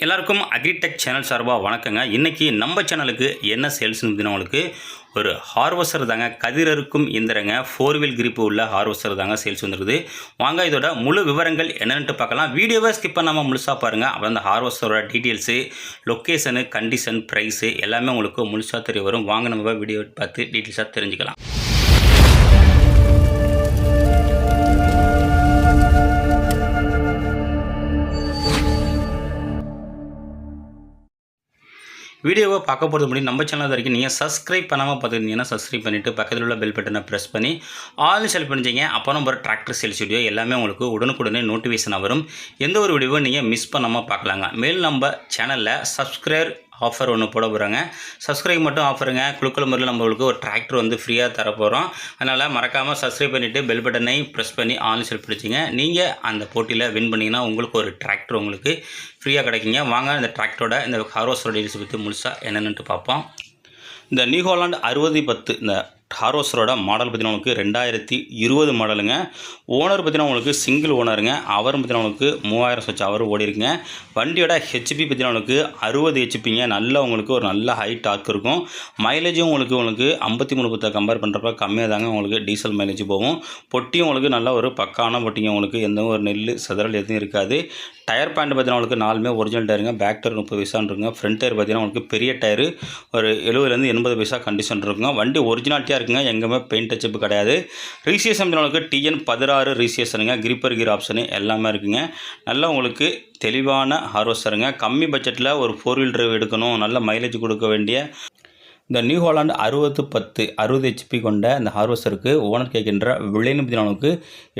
எல்லாருக்கும் agritech channel சார்பாக வணக்கங்க. இன்றைக்கி நம்ம சேனலுக்கு என்ன சேல்ஸ்னு உங்களுக்கு ஒரு ஹார்வஸ்டர் தாங்க கதிரறுக்கும் இயந்திரங்க ஃபோர் வீல் கிரிப்பு உள்ள ஹார்வஸ்டர் தாங்க சேல்ஸ் வந்துருக்குது. வாங்க இதோட முழு விவரங்கள் என்னென்னு பார்க்கலாம். வீடியோவை ஸ்கிப் பண்ணாமல் முழுசாக பாருங்கள் அப்புறம் அந்த ஹார்வஸ்டரோட டீட்டெயில்ஸு லொக்கேஷனு கண்டிஷன் ப்ரைஸு எல்லாமே உங்களுக்கு முழுசாக தெரிய வரும். வாங்க நம்ம வீடியோ பார்த்து டீட்டெயில்ஸாக தெரிஞ்சுக்கலாம். வீடியோவை பார்க்க போகிறது முடியும் நம்ம சேனல் வரைக்கும் நீங்கள் சப்ஸ்கிரைப் பண்ணாமல் பார்த்துருந்தீங்கன்னா சப்ஸ்கிரைப் பண்ணிவிட்டு பக்கத்தில் உள்ள பெல் பட்டனை ப்ரெஸ் பண்ணி ஆல் செல் பண்ணிச்சிங்க அப்போ நம்ம டிராக்டர் சேல்ஸ் வீடியோ எல்லாமே உங்களுக்கு உடனுக்குடனே நோட்டிஃபிகேஷனாக வரும். எந்த ஒரு வீடியோவும் நீங்கள் மிஸ் பண்ணாமல் பார்க்கலாங்க. மேல் நம்ம சேனலில் சப்ஸ்கிரைப் ஆஃபர் ஒன்று போட போகிறாங்க சப்ஸ்கிரைப் மட்டும் ஆஃபருங்க குழுக்கள் முறையில் நம்மளுக்கு ஒரு டிராக்டர் வந்து ஃப்ரீயாக தர போகிறோம் அதனால் மறக்காமல் சப்ஸ்கிரைப் பண்ணிவிட்டு பெல் பட்டனை ப்ரெஸ் பண்ணி ஆன் செல் பிடிச்சிங்க. நீங்கள் அந்த போட்டியில் வின் பண்ணிங்கன்னா உங்களுக்கு ஒரு டிராக்டர் உங்களுக்கு ஃப்ரீயாக கிடைக்குங்க. வாங்க இந்த டிராக்டரோட இந்த ஹார்வஸ்டரோட டீல்ஸ் பற்றி முழுசாக என்னென்னுட்டு பார்ப்போம். இந்த நியூஹாலாண்ட் அறுபது பத்து இந்த ஹார்வஸ்டரோட மாடல் பார்த்தீங்கன்னா உங்களுக்கு ரெண்டாயிரத்தி இருபது மாடலுங்க. ஓனர் பார்த்தீங்கன்னா உங்களுக்கு சிங்கிள் ஓனருங்க. அவர் பார்த்தீங்கன்னா உங்களுக்கு மூவாயிரம் சொச்சு அவர் ஓடி இருக்குங்க வண்டியோட ஹெச்பி பார்த்தீங்கன்னா உங்களுக்கு அறுபது ஹெச்பிங்க நல்ல உங்களுக்கு ஒரு நல்ல ஹை டார்க் இருக்கும். மைலேஜும் உங்களுக்கு உங்களுக்கு ஐம்பத்தி மூணு பத்தை கம்பேர் பண்ணுறப்ப கம்மியாக தாங்க உங்களுக்கு டீசல் மைலேஜ் போகும். பொட்டியும் உங்களுக்கு நல்ல ஒரு பக்கான பொட்டிங்க. உங்களுக்கு எந்த ஒரு நெல் சிதறல் எதுவும் இருக்காது. டயர் பேண்ட் பார்த்தீங்கன்னா உங்களுக்கு நாலுமே ஒரிஜினல் டயருங்க பேக் டயர் முப்பது பைசான் இருக்குங்க ஃப்ரண்ட் டயர் பார்த்தீங்கன்னா உங்களுக்கு பெரிய டயரு ஒரு எழுபதுலேருந்து எண்பது பைசா கண்டிஷன் இருக்குங்க வண்டி ஒரிஜினாலிட்டியாக இருக்குங்க. எங்கேயுமே பெயிண்ட் டச்சப் கிடையாது. ரிசியேஷன் உங்களுக்கு டிஎன் பதினாறு ரிசியேஷனுங்க கிரிப்பர் கீர் ஆப்ஷனு எல்லாமே இருக்குங்க. நல்லா உங்களுக்கு தெளிவான ஹார்வஸ்டருங்க கம்மி பட்ஜெட்டில் ஒரு ஃபோர் வீல் டிரைவ் எடுக்கணும். நல்ல மைலேஜ் கொடுக்க வேண்டிய இந்த நியூ ஹாலாண்ட் அறுபது பத்து அறுபது ஹெச்பி கொண்ட இந்த ஹார்வஸ்டருக்கு ஓனர் கேட்கின்ற விலைன்னு பதினாலுக்கு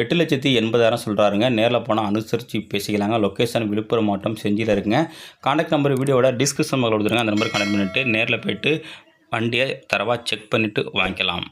எட்டு லட்சத்தி எண்பதாயிரம் சொல்கிறாருங்க நேரில் போனால் அனுசரித்து பேசிக்கலாங்க. லொக்கேஷன் விழுப்புரம் மாவட்டம் செஞ்சியில் இருக்குங்க. கான்டாக்ட் நம்பர் வீடியோட டிஸ்கிரிப்ஷன் கொடுத்துருங்க. அந்த நம்பர் கனெக்ட் பண்ணிவிட்டு நேரில் போயிட்டு வண்டியை தரவாக செக் பண்ணிவிட்டு வாங்கிக்கலாம்.